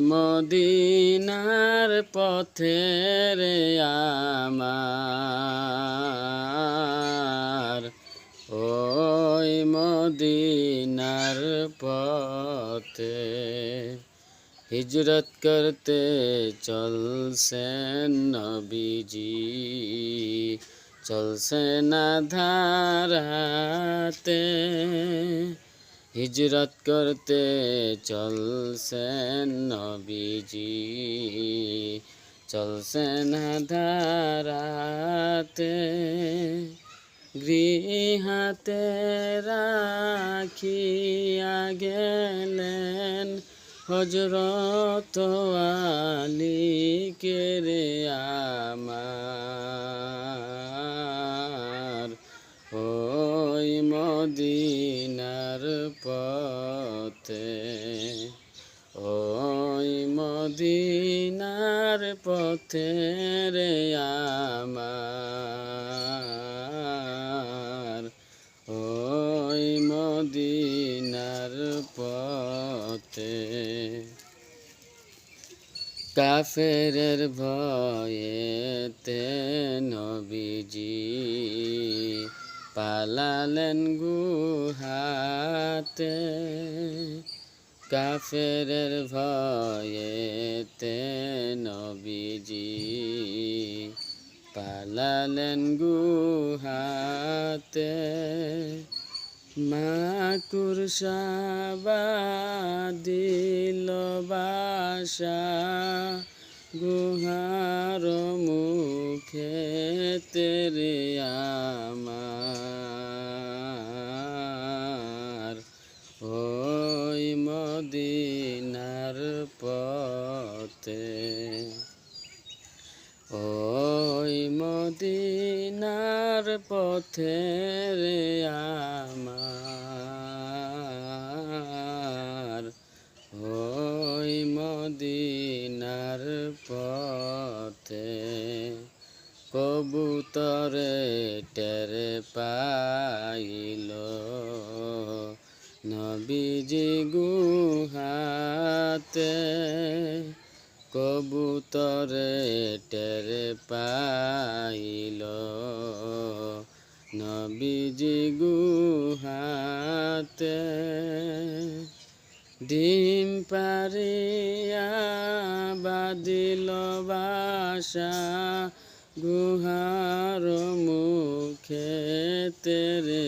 মদিনার পথে রে আমার। ওই মদিনার পথে হিজরত করতে চলছেন নবীজি। চলছে না ধারাতে হিজরত করতে চলছেন নবীজি। চলছেন ধারাতে গৃহাতে রাখিয়া গেলেন হজরত আলী রে আমার। ওই মদিনার পথে। ওই মদিনার পথে রে আমার। ওই মদিনার পথে। কাফেরের ভয়েতে নবীজি পালালেন গুহাতে কাফেরের ভয়েতে নবীজি পালালেন গুহাতে। মাকুর দিল বাসা গুহার মুখে তেরে আমার। ওই মদিনার পথে ওই মদিনার পথে রে আমার। কবুতরে টেরে পাইল। নবীজি গুহাতে কবুতরে টেরে পাইল। নবীজি গুহাতে ডিম পারিয়া বাদিল বাসা গুহার মুখে তেরে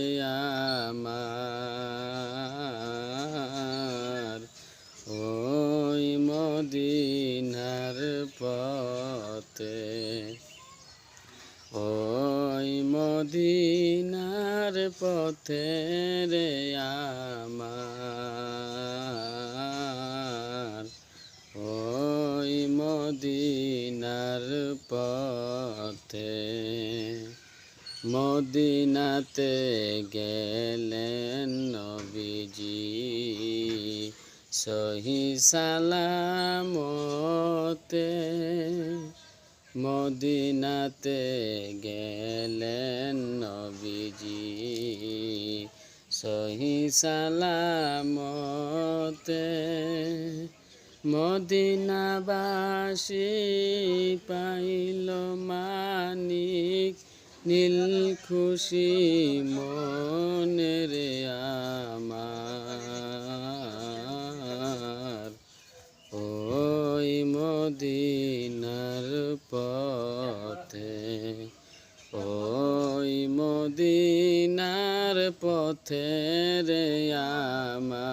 মদিনার পথে রে আমার। ওই মদিনার পথে মদিনাতে গেলেন নবীজি। সহি সালামতে মদিনাতে গেলেন নবীজি। সহি সালামতে মদিনাবাসী পাইল মানিক। নীল খুশি মনের আমার ওই মদিনার পথে রে আমার